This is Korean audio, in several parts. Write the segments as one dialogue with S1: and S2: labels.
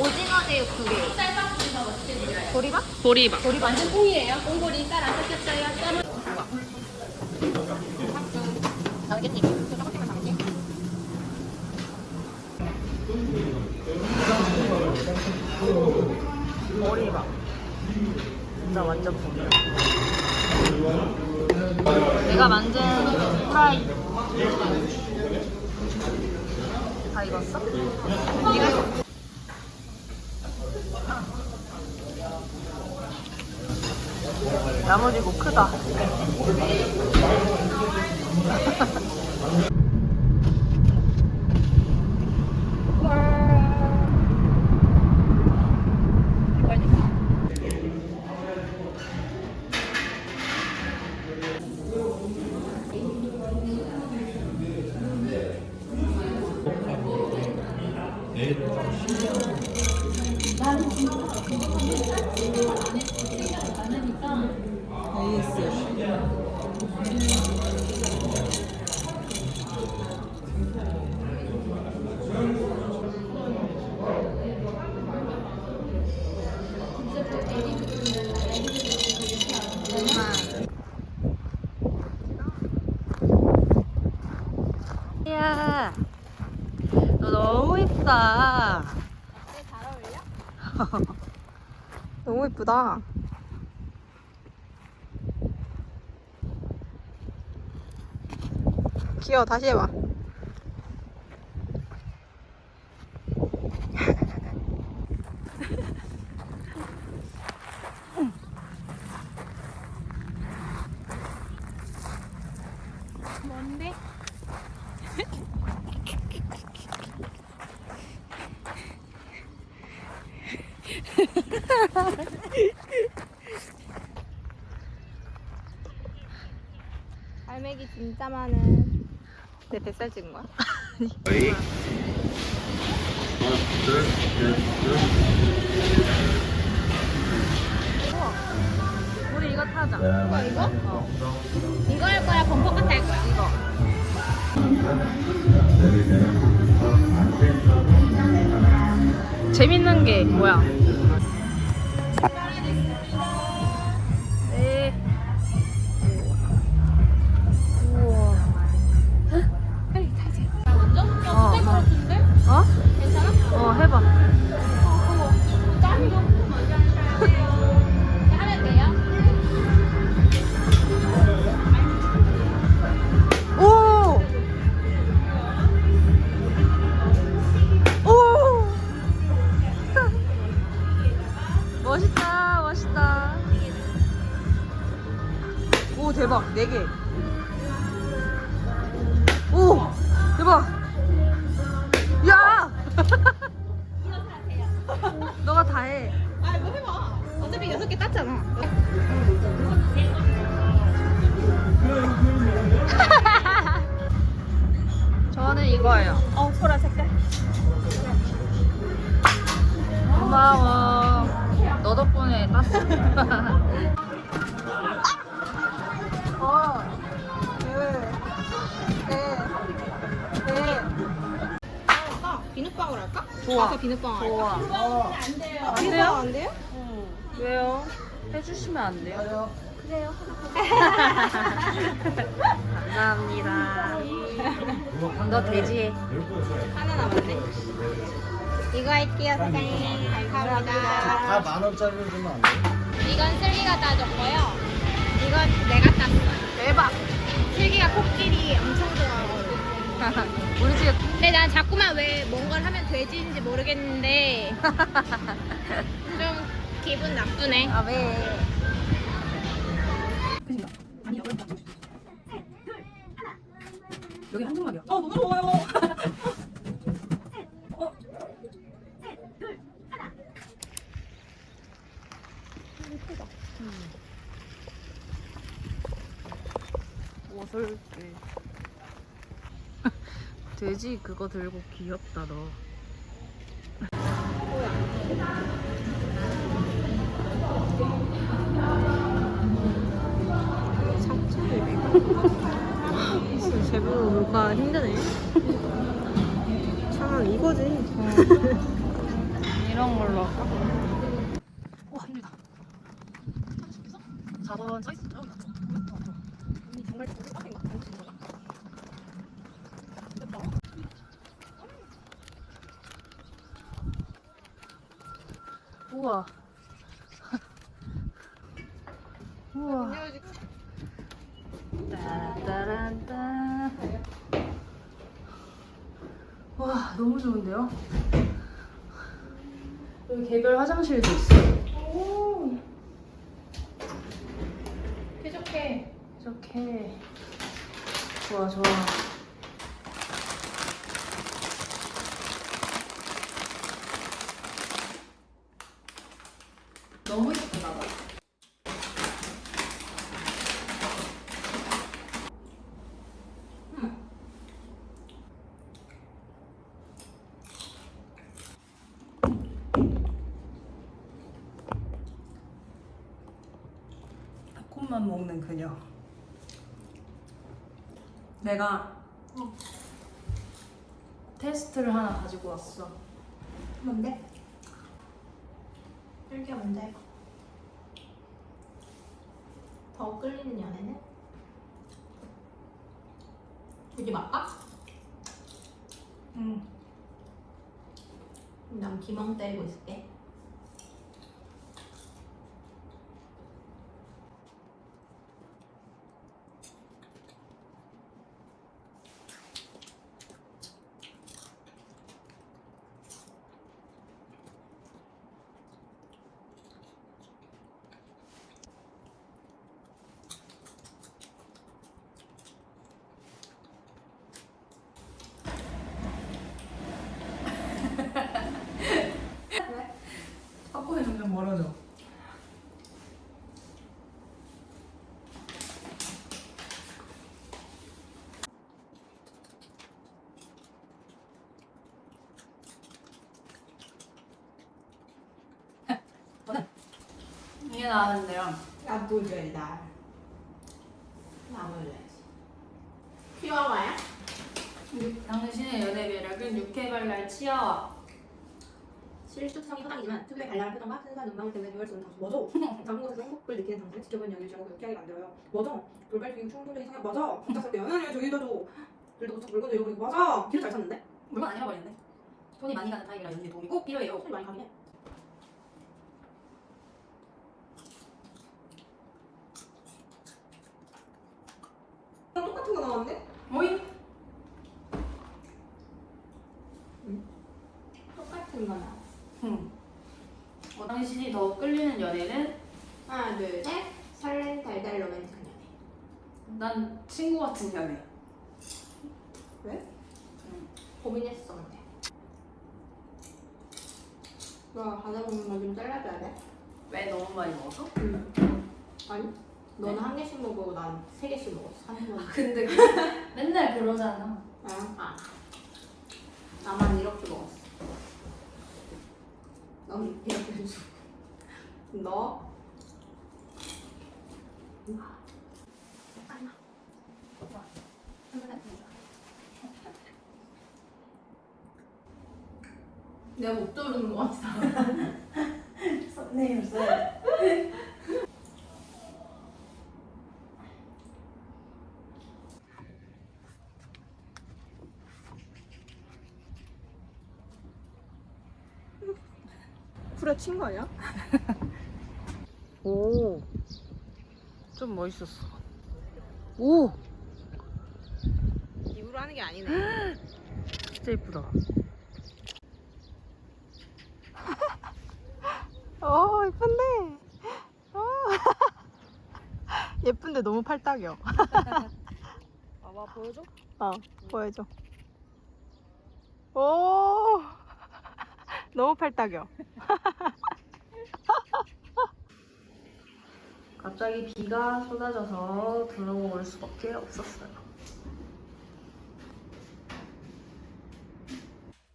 S1: 오징어 제육 두 개. 보리밥?
S2: 보리밥.
S1: 보리밥.
S3: 완전 꽁이에요. 꽁보리 쌀안 섞였어요. 쌀은
S1: 장겠지.
S2: 보리밥. 진짜 완전 보리밥. 내가 만든 후라이. 다 익었어? 익었어. 나머지고 크다. 야, 너 너무 이쁘다.
S1: 너무 예쁘다. 귀여워. 다시 해봐.
S3: 갈매기 진짜 많은.
S1: 내 뱃살 찍은 거야?
S4: 하나
S2: 우리 이거 타자.
S4: 둘
S3: 이거? 이거 할 거야? 범퍼카트 할 거야? 이거.
S2: 재밌는 게 뭐야? 멋있다, 멋있다. 오, 대박. 4개. 오! 대박. 야! 너가 다 해.
S3: 아, 이거 해봐. 어차피 여섯 개 땄잖아.
S2: 저는 이거예요.
S3: 어, 소라 색깔.
S2: 고마워. 너 덕분에 땄어.
S1: 어. 네. 네. 네.
S3: 아, 비눗방울 할까?
S2: 좋아.
S3: 가서 비눗방울 할까?
S2: 좋아.
S3: 안 돼요.
S2: 안 돼요?
S3: 안 돼요?
S2: 왜요? 해주시면 안 돼요?
S3: 그래요.
S2: 감사합니다. 너 돼지해.
S3: 하나 남았네. 이거 할게요, 사장님. 감사합니다.
S4: 다 만 원짜리로 주면 안 돼?
S3: 이건 슬기가 따줬고요. 이건 내가 땄어요.
S2: 대박.
S3: 슬기가 코끼리 엄청 좋아하거든.
S2: 우리 집에
S3: 근데 난 자꾸만 왜 뭔가를 하면 돼지인지 모르겠는데 좀 기분 나쁘네.
S2: 아 왜? 여기 한정막이야. 어 너무 좋아요. 옷을 게 돼지 그거 들고 귀엽다 너.
S1: 제부로 물가 힘드네. 참 이거지.
S2: 이런 이런 걸로 할까? 와 힘들다 4번 써있어 정말 우와. 우와. 따란따란따 와 너무 좋은데요? 여기 개별 화장실도 있어
S3: 쾌적해.
S2: 이렇게 좋아 좋아 너무 예쁘다 봐.
S5: 팝콘만 먹는 그녀. 내가
S2: 테스트를 하나 가지고 왔어
S3: 뭔데? 이게 뭔데? 더 끌리는 연애는? 굳이 막까?
S5: 응.
S3: 난 기멍 때리고 있을게.
S2: 이게 나왔는데요.
S3: 나도 줘야지 나. 나 몰라야지. 키와와야?
S2: 당신의 연애 매력은 육회발랄 치아와
S3: 실속성이 허당이지만 특유의 발랄한 표정과 순수한 눈망울 때문에 유월 쏘는 당신 맞아 작은 곳에서 행복을 느끼는 당신을 지켜보는 연유를 주고 유쾌하게 만들어요. 맞아 돌발적인 충동적인 성향 맞아 붙잡을 때 연연을 저기다 줘 그래도 도착 물건도 잃어버리고 맞아 길잘 찾는데?
S2: 물건 안 잃어버렸네. 손이 많이 가는 타입이라 연애 도움이 꼭 필요해요.
S3: 손이 많이 가긴 해 똑같은 거 나왔는데?
S2: 뭐이?
S3: 똑같은 거 나왔어.
S2: 응. 어, 당신이 더 끌리는 연애는?
S3: 하나 둘 셋. 설렌 달달 로맨틱한 연애.
S2: 난 친구 같은 연애
S3: 고민했어 근데. 너 과자 먹는 거좀 잘라줘야 돼?
S2: 왜 너무 많이 먹었어?
S3: 응. 아니 너는 한 개씩 먹고 난 세 개씩 먹었어 한 번.
S2: 근데 맨날 그러잖아
S3: 아, 아. 나만 이렇게 먹었어. 넌 이렇게 해줘. 너. 내가 못 떠오르는 것 같아.
S5: 썸네일 써.
S1: 친 거 아니야?
S2: 오. 좀 멋있었어. 오!
S1: 입으로 하는 게 아니네.
S2: 진짜 예쁘다.
S1: 어 예쁜데. 어. 예쁜데 너무 팔딱이야.
S2: 봐봐, 보여줘?
S1: 어 보여줘. 오 너무 팔딱이야.
S2: 갑자기 비가 쏟아져서 들어올 수밖에 없었어요.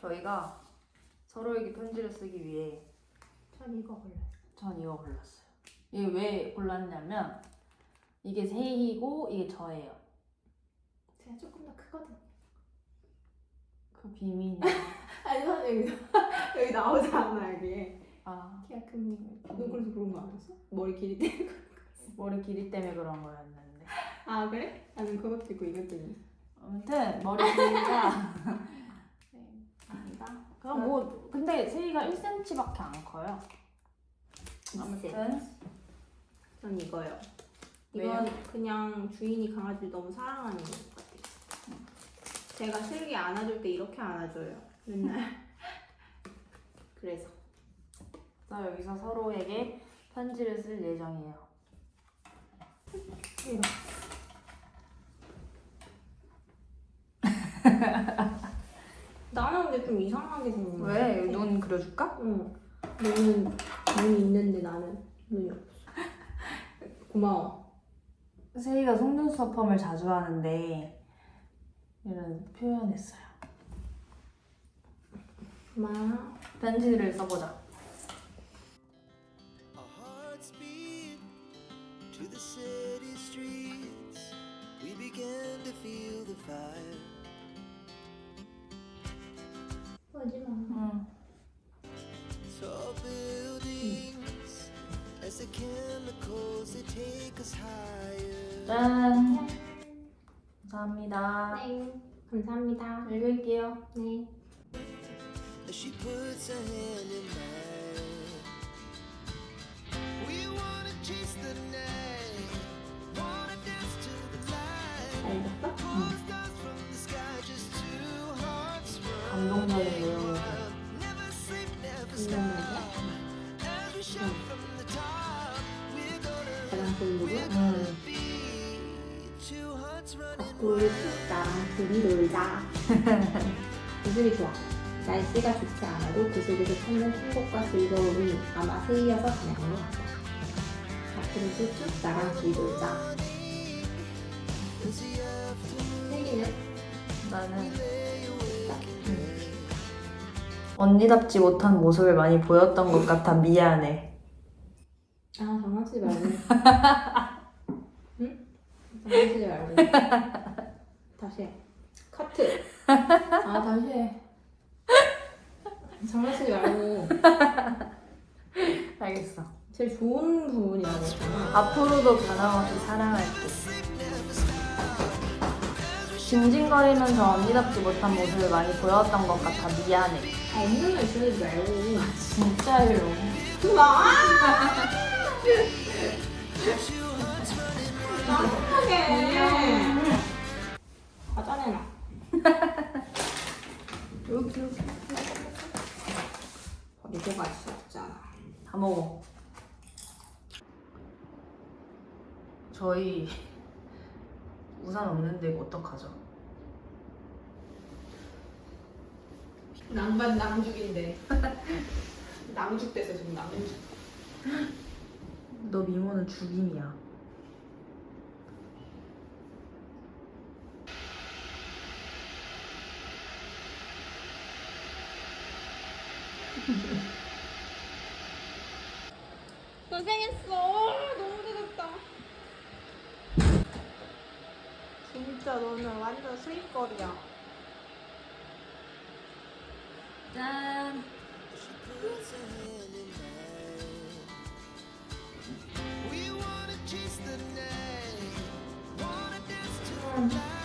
S2: 저희가 서로에게 편지를 쓰기 위해
S3: 전 이거 골라요.
S2: 전 이거 골랐어요. 이게 왜 골랐냐면 이게 세희고 이게 저예요.
S3: 제가 조금 더 크거든.
S2: 그 비밀이
S3: 아 아니 사실 여기 여기 나오지 않아 여기.
S2: 아
S3: 키가 큰. 너 그래서 그런 거 아니었어? 머리 길이 때.
S2: 머리 길이 때문에 그런 거였는데.
S3: 아 그래? 아니 그것도 있고 이것도 있네.
S2: 아무튼 머리 길이가 네, 아니다. 그럼 뭐 근데 세이가 1cm밖에 안 커요. 아무튼
S3: 전 이거요.
S2: 왜요?
S3: 이건 그냥 주인이 강아지를 너무 사랑하는 것 같아요. 제가 슬기 안아줄 때 이렇게 안아줘요. 맨날. 그래서.
S2: 그래서 여기서 서로에게 편지를 쓸 예정이에요.
S3: 나는 근데 좀 이상하게 생긴 거
S2: 왜? 눈 그려줄까?
S3: 응. 너는 눈이 있는데 나는 눈이 없어. 고마워.
S2: 세이가 속눈썹 펌을 자주 하는데 이런 표현했어요.
S3: 고마워.
S2: 편지를 써보자.
S6: We began to feel the fire.
S3: 하지 마.
S2: 응.
S6: Tall buildings as the chemicals they take us higher.
S2: 짠. 감사합니다.
S3: 네. 감사합니다.
S2: 읽을게요.
S3: 네.
S6: As she puts her hand in mine. We wanna chase the Two hearts running
S3: 닭불 나랑 둘이 놀자. 웃음이 좋아. 날씨가 좋지 않아도 그 속에서 찾는 행복과 즐거움이 아마 세이어서 가능한 것 같아. 앞으로 쭉 나랑 둘이 놀자.
S2: 나는 언니답지 못한 모습을 많이 보였던 것 같아 미안해.
S3: 아 장난치지 말고. 응? 장난치지 말고. 다시 해. 카트. 아 다시 해. 장난치지 말고.
S2: 알겠어.
S3: 제일 좋은 부분이라고 했잖아.
S2: 앞으로도 변함없이 사랑할게. 징징거리면서 언니답지 못한 모습을 많이 보였던 것 같아 미안해.
S3: 아, 없는 말 지어내지 말고.
S2: 진짜요.
S3: 그만!
S2: 저희 우산 없는데 이거 어떡하죠?
S3: 낭만 낭죽인데. 낭죽 됐어, 지금 낭죽.
S2: 너 미모는 죽임이야.
S6: Mine. We wanna chase the night. Wanna dance to the light.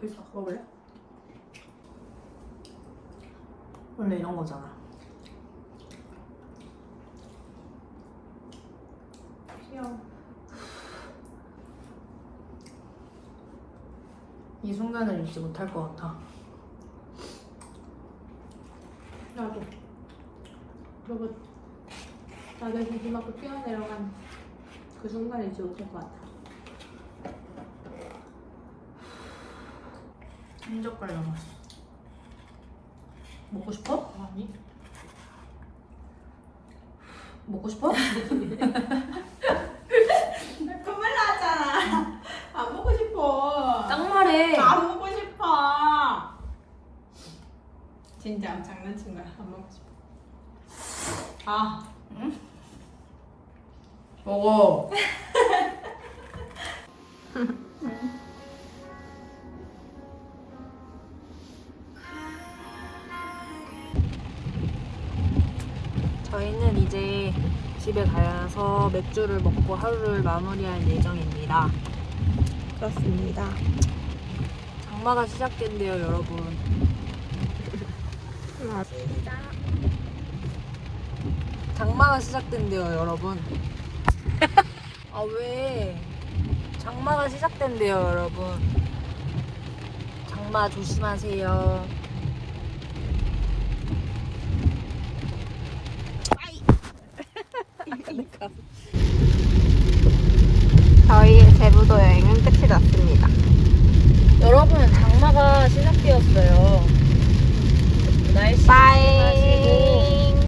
S2: 벌써 먹을래? 원래 이런 거잖아.
S3: 귀여워.
S2: 이 순간을 잊지 못할 것 같아.
S3: 나도. 너가 나를 이만큼 뛰어내려간
S7: 그 순간에 잊지 못할 것 같아.
S2: 한 젓갈 남았어. 먹고 싶어?
S7: 아니.
S2: 먹고 싶어?
S3: 그말 나잖아. 안 먹고 싶어.
S2: 딱 말해.
S3: 안 먹고 싶어. 진짜 장난친 거야. 안 먹고 싶어. 아,
S2: 먹어. 이제 집에 가서 맥주를 먹고 하루를 마무리할 예정입니다.
S3: 그렇습니다.
S2: 장마가 시작된대요, 여러분. 장마가 시작된대요, 여러분. 아, 왜? 장마가 시작된대요, 여러분. 장마 조심하세요.
S3: 저희의 제부도 여행은 끝이 났습니다.
S2: 여러분, 장마가 시작되었어요. 날씨. 조심하시고